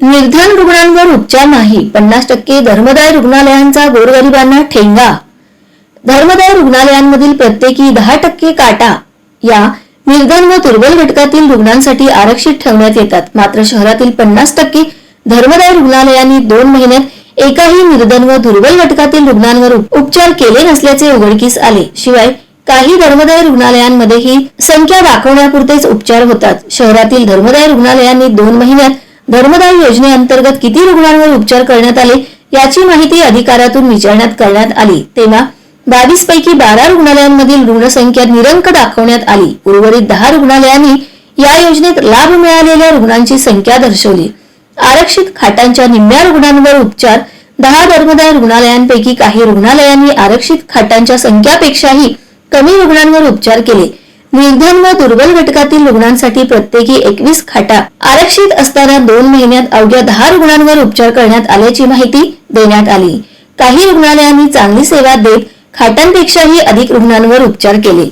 निर्धन रुग्णांवर उपचार नाही. पन्नास टक्के धर्मदाय रुग्णालयांचा गोरगरिबांना ठेंगा. धर्मदाय रुग्णालयांमधील प्रत्येकी दहा टक्के काटा या निर्धन व दुर्बल घटकातील रुग्णांसाठी आरक्षित ठेवण्यात येतात. मात्र शहरातील पन्नास टक्के धर्मदाय रुग्णालयांनी दोन महिन्यात एकाही निर्धन व दुर्बल घटकातील रुग्णांवर उपचार केले नसल्याचे उघडकीस आले. शिवाय काही धर्मदाय रुग्णालयांमध्येही संख्या दाखवण्यापुरतेच उपचार होतात. शहरातील धर्मदाय रुग्णालयांनी दोन महिन्यात धर्मदाय योजनेअंतर्गत किती रुग्णांवर उपचार करण्यात आले याची माहिती अधिकारातून विचारण्यात करण्यात आली. तेव्हा बावीस पैकी बारा रुग्णालयांमधील रुग्णसंख्या निरंक दाखवण्यात आली. उर्वरित दहा रुग्णालयांनी या योजनेत लाभ मिळालेल्या रुग्णांची संख्या दर्शवली. आरक्षित खाटांच्या निम्म्या रुग्णांवर उपचार दहा धर्मदाय रुग्णालयांपैकी काही रुग्णालयांनी आरक्षित खाटांच्या संख्यापेक्षाही कमी रुग्णांवर उपचार केले. निर्धन व दुर्बल घटकातील रुग्णांसाठी प्रत्येकी एकवीस खाटा. आरक्षित असताना दोन महिन्यात अवघ्या दहा रुग्णांवर उपचार करण्यात आल्याची माहिती देण्यात आली. काही रुग्णालयांनी चांगली सेवा देत खाटांपेक्षाही अधिक रुग्णांवर उपचार केले.